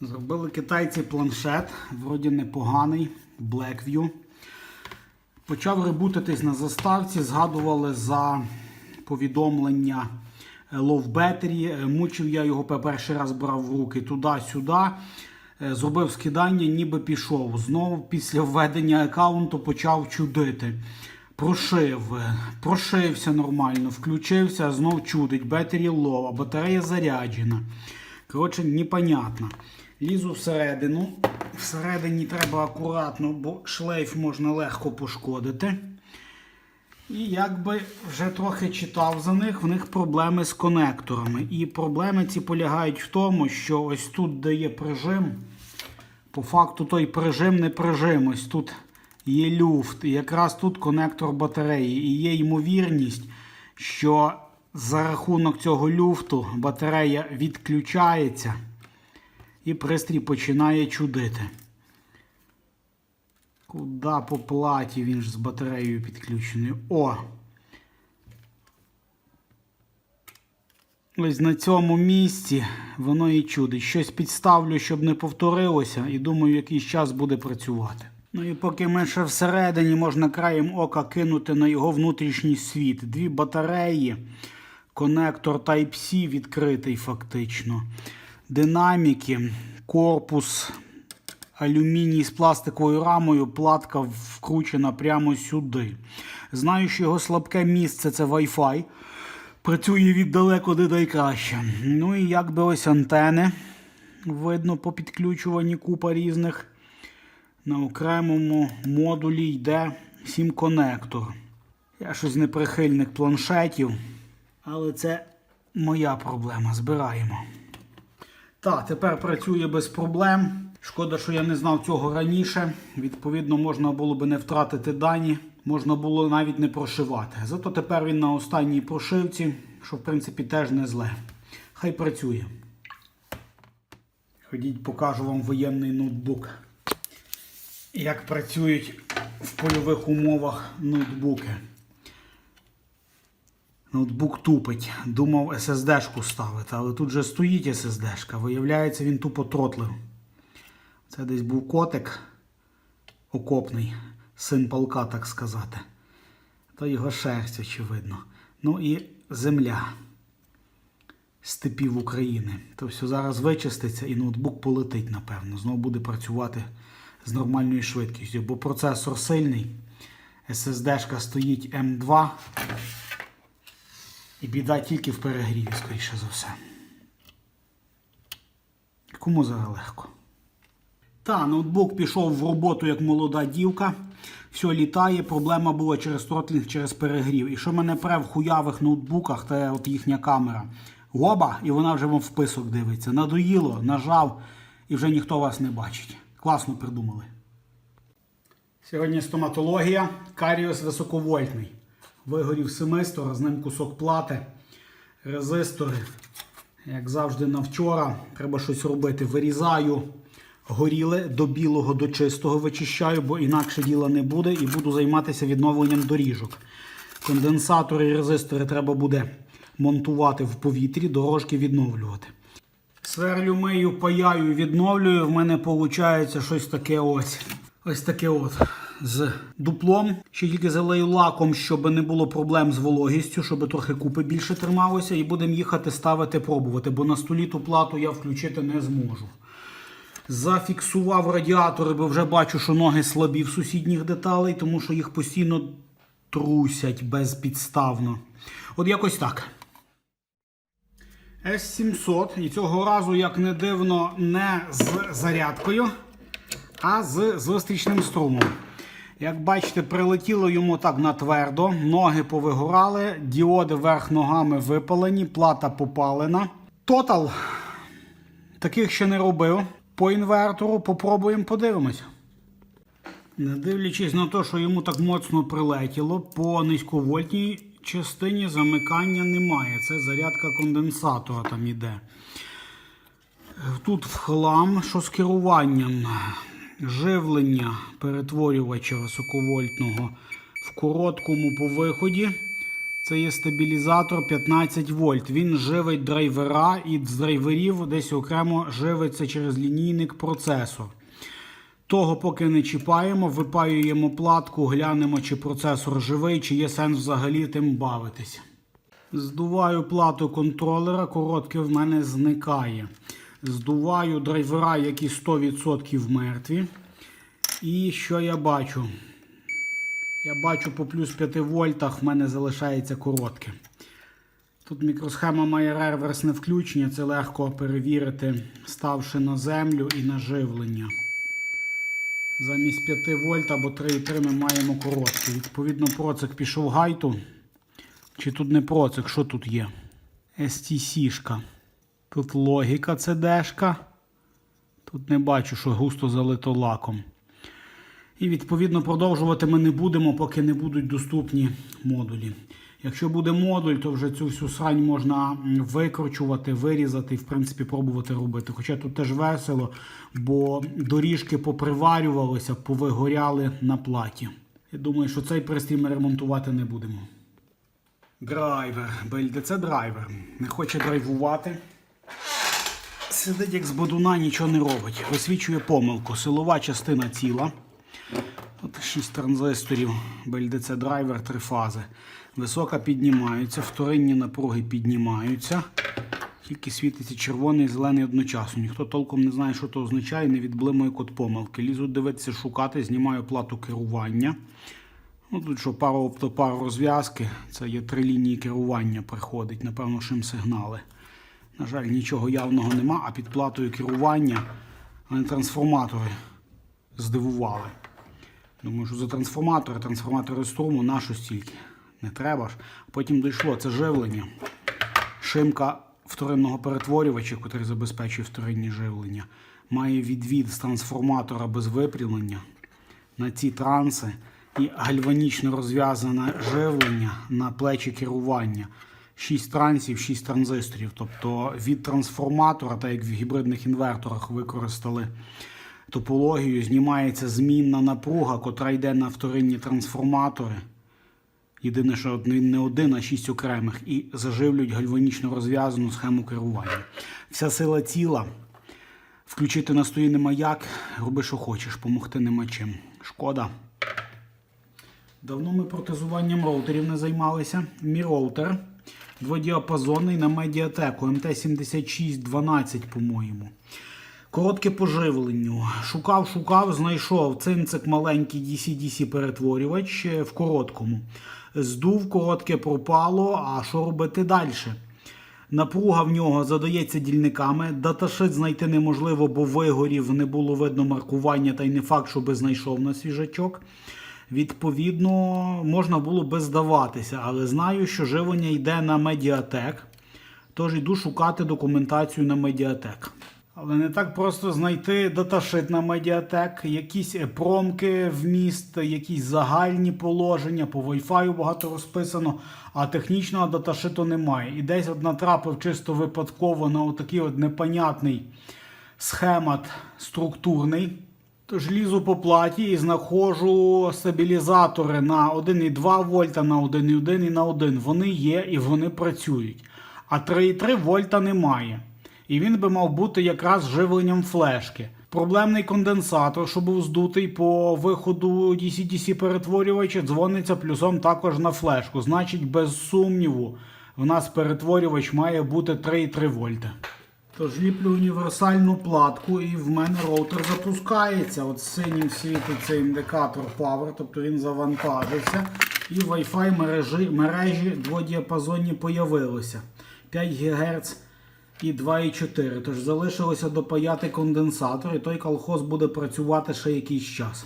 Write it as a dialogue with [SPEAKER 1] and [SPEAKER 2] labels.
[SPEAKER 1] Зробили китайці планшет, вроді непоганий, Blackview. Почав ребутитись на заставці, згадували за повідомлення е, Love Battery. Е, Мучив я його перший раз брав в руки туди-сюди. Е, Зробив скидання, ніби пішов. Знову після введення аккаунту почав чудити. Прошив, прошився нормально, включився, знов чудить. Battery low, а батарея заряджена. Коротше, непонятно. Лізу всередину. Всередині треба акуратно, бо шлейф можна легко пошкодити. І якби вже трохи читав за них, в них проблеми з конекторами. І проблеми ці полягають в тому, що ось тут, де є прижим, по факту той прижим не прижим. Ось тут є люфт. І якраз тут конектор батареї. І є ймовірність, що за рахунок цього люфту батарея відключається і пристрій починає чудити. Куда по платі він ж з батареєю підключений? О! Ось на цьому місці воно і чудить. Щось підставлю, щоб не повторилося, і думаю, якийсь час буде працювати. Ну і поки ми ще всередині можна краєм ока кинути на його внутрішній світ. Дві батареї, конектор Type-C відкритий фактично. Динаміки, корпус алюміній з пластиковою рамою, платка вкручена прямо сюди. Знаю, що його слабке місце це Wi-Fi. Працює віддалеко де найкраще. Ну і якби ось антени. Видно по підключуванні купа різних. На окремому модулі йде сім-конектор. Я щось не прихильник планшетів, але це моя проблема. Збираємо. Так, тепер працює без проблем. Шкода, що я не знав цього раніше. Відповідно, можна було би не втратити дані, можна було навіть не прошивати. Зато тепер він на останній прошивці, що в принципі теж не зле. Хай працює. Ходіть, покажу вам воєнний ноутбук. Як працюють в польових умовах ноутбуки. Ноутбук тупить. Думав SSD-шку ставити, але тут же стоїть SSD-шка. Виявляється, він тупо тротлив. Це десь був котик окопний, син полка, так сказати. То його шерсть, очевидно. Ну і земля степів України. То все зараз вичиститься і ноутбук полетить, напевно. Знову буде працювати з нормальною швидкістю, бо процесор сильний. SSD-шка стоїть М2. І біда тільки в перегріві, скоріше за все. Кому зараз легко? Та, ноутбук пішов в роботу як молода дівка. Все літає. Проблема була через тротлінг, через перегрів. І що мене пре в хуявих ноутбуках, це от їхня камера. Гоба, і вона вже вам вписок дивиться. Надоїло, нажав, і вже ніхто вас не бачить. Класно придумали. Сьогодні стоматологія, каріус високовольтний. Вигорів семистора, з ним кусок плати, резистори. Як завжди на вчора, треба щось робити. Вирізаю горіле до білого, до чистого вичищаю, бо інакше діла не буде і буду займатися відновленням доріжок. Конденсатори і резистори треба буде монтувати в повітрі, дорожки відновлювати. Сверлю мию, паяю, відновлюю. В мене виходить щось таке ось. Ось таке от. З дуплом. Ще тільки залию лаком, щоб не було проблем з вологістю, щоб трохи купи більше трималося. І будемо їхати ставити, пробувати, бо на столі ту плату я включити не зможу. Зафіксував радіатори, бо вже бачу, що ноги слабі в сусідніх деталей, тому що їх постійно трусять безпідставно. От якось так. S700. І цього разу, як не дивно, не з зарядкою, а з зустрічним струмом. Як бачите, прилетіло йому так на твердо, ноги повигорали, діоди верх ногами випалені, плата попалена. Тотал таких ще не робив. По інвертору попробуємо подивимось. Не дивлячись на те, що йому так моцно прилетіло, по низьковольтній частині замикання немає. Це зарядка конденсатора там іде. Тут в хлам, що з керуванням живлення перетворювача високовольтного в короткому по виході. Це є стабілізатор 15 вольт. Він живить драйвера і з драйверів десь окремо живиться через лінійник процесор. Того поки не чіпаємо, випаюємо платку, глянемо, чи процесор живий, чи є сенс взагалі тим бавитись. Здуваю плату контролера, коротке в мене зникає. Здуваю драйвера, які 100% мертві. І що я бачу? Я бачу по плюс 5 вольтах в мене залишається коротке. Тут мікросхема має реверсне включення, це легко перевірити, ставши на землю і на живлення. Замість 5 вольт або 3,3 ми маємо коротке. Відповідно, процик пішов гайту. Чи тут не процик, що тут є? STC-шка. Тут логіка CD-шка. Тут не бачу, що густо залито лаком. І відповідно продовжувати ми не будемо, поки не будуть доступні модулі. Якщо буде модуль, то вже цю всю срань можна викручувати, вирізати і в принципі пробувати робити. Хоча тут теж весело, бо доріжки поприварювалися, повигоряли на платі. Я думаю, що цей пристрій ми ремонтувати не будемо. Драйвер. BLDC драйвер. Не хоче драйвувати. Сидить як з бодуна, нічого не робить. Висвічує помилку. Силова частина ціла. От 6 транзисторів, BLDC драйвер, три фази. Висока піднімаються, вторинні напруги піднімаються. Тільки світиться червоний і зелений одночасно. Ніхто толком не знає, що це означає, не відблимує код помилки. Лізу дивитися, шукати, знімаю плату керування. Ну, тут що пару оптопар розв'язки, це є три лінії керування приходить, напевно, шим сигнали. На жаль, нічого явного нема, а під платою керування трансформатори здивували. Думаю, що за трансформатори, трансформатори струму нашу стільки. Не треба ж. Потім дійшло це живлення. Шимка вторинного перетворювача, який забезпечує вторинні живлення, має відвід з трансформатора без випрямлення на ці транси і гальванічно розв'язане живлення на плечі керування. 6 трансів, 6 транзисторів. Тобто від трансформатора, так як в гібридних інверторах використали топологію, знімається змінна напруга, котра йде на вторинні трансформатори. Єдине, що він не один, а шість окремих, і заживлюють гальванічно розв'язану схему керування. Вся сила тіла. Включити на стої нема як, роби, що хочеш, помогти нема чим. Шкода. Давно ми протезуванням роутерів не займалися. Мій роутер дводіапазонний на медіатеку МТ7612, по-моєму. Коротке по живленню. Шукав, шукав, знайшов цинцик маленький DC-DC перетворювач е, в короткому. Здув, коротке пропало. А що робити далі? Напруга в нього задається дільниками. Даташит знайти неможливо, бо вигорів, не було видно маркування, та й не факт, щоби знайшов на свіжачок. Відповідно, можна було би здаватися, але знаю, що живлення йде на медіатек. Тож йду шукати документацію на медіатек. Але не так просто знайти даташит на медіатек, якісь промки вміст, якісь загальні положення, по Wi-Fi багато розписано, а технічного даташиту немає. І десь от натрапив чисто випадково на отакий от непонятний схемат структурний. Тож лізу по платі і знаходжу стабілізатори на 1,2 вольта, на 1,1 і на 1. Вони є і вони працюють. А 3,3 вольта немає. І він би мав бути якраз живленням флешки. Проблемний конденсатор, що був здутий по виходу DC-DC перетворювача, дзвониться плюсом також на флешку. Значить, без сумніву, в нас перетворювач має бути 3,3 вольта. Тож ліплю універсальну платку і в мене роутер запускається. От синім світиться індикатор Power, тобто він завантажився. І Wi-Fi мережі, мережі дводіапазонні появилися. 5 ГГц і 2,4. Тож залишилося допаяти конденсатор, і той колхоз буде працювати ще якийсь час.